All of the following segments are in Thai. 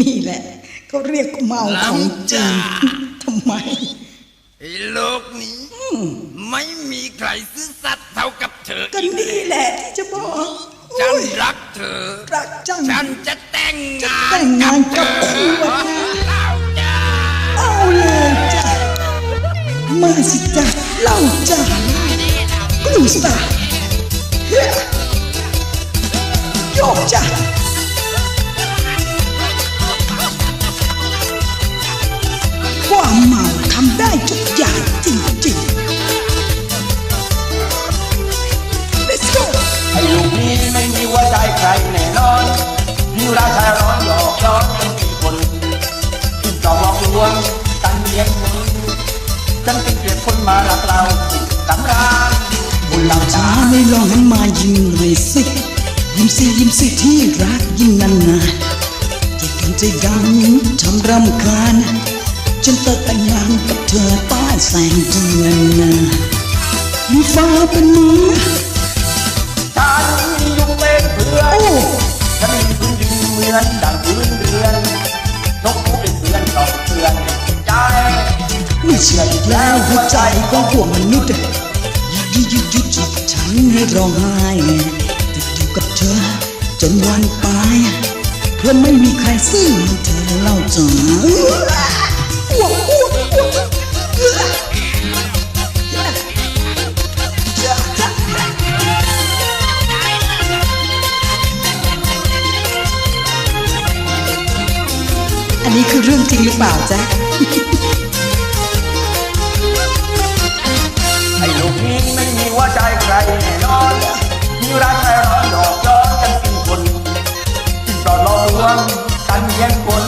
นี่แหละเขาเรียกเมาของจริงทำไมไอ้โลกนี้ ไม่มีใครซื่อสัตย์เท่ากับเธอก็นี่แหละที่จะบอกฉันอุ๊ยรักเธอรักจังฉันจะแต่งงานแต่งงานกับคุณนะเราจะเอาเลยจ้ะมาสิจ้ะเล่าจ้ะกลูสตาร์เฮ้ย โยกจ้ะความเมาทำได้ทุกอย่างจริงๆ Let's go ไอ้ลูกนี้ไม่มีหัวใจใครแน่นอนนิวราชาร้อนหยอกย้อนเป็นกี่คนที่ต่อหลอกลวงตั้งเลี้ยงมึงฉันเป็นเกลียดคนมารักเราตำราบุญเราช้าไม่ลองใหันมายิ้มหน่อย มสิยิ้มสิที่รักยิ้มนานๆจะกินใจดำทำรำคาญฉันจะแต่งงานกับเธอใต้แสงเดือนนะมีฟ้าเป็นมือฉันมียุงเป็นเพื่อนโอ้ฉันมีพื้นดินเหมือนดังพื้นเรือนนกผู้เป็นเพื่อนก็เพื่อนใจไม่เชื่ออีกแล้วหัวใจของพวกมนุษย์ยุดยุดยุดยุดฉันให้ร้องไห้ติดอยู่กับเธอ จนวันตายเพื่อไม่มีใครซื่อเหมือนเธอเล่าจ๋าอ้วกอ้วกอ้วกอันนี้คือเรื่องจริงหรือเปล่าจ๊ะ กันเลี้ยงคน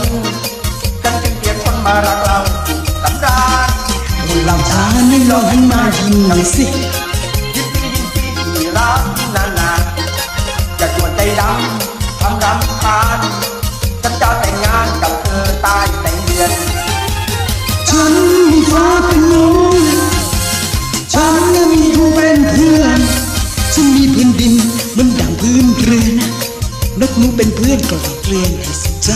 ฉันจึงเกลียดคนมารักเราตำรานบุญเราช้าไม่ลองหันมายิ้มหน่อยสิยิบยิบยิบที่รักนานๆจะชวนใจดำทำรำคาญฉันจะแต่งงานกับเธอใต้แต่งเดือน ฉันมีฟ้าเป็นน้องฉันน่ะมีผู้เป็นเพื่อน ฉันมีพื้นดินเหมันดังพื้นเรือนนกหนูเป็นเพื่อนกลอยเกลียนให้สน ใจ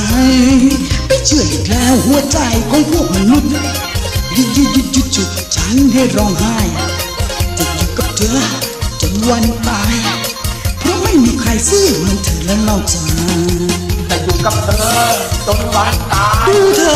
ไม่เชื่ออีกแล้วหัวใจของพวกมนุษย์ยุดยุดยุดยุดจุดฉันให้ร้องไห้จะอยู่กับเธอจนวันตาย เพราะไม่มีใครซื่อเหมือนเธอและเราจ้าจะอยู่กับเธอจนวันตายดูเธอ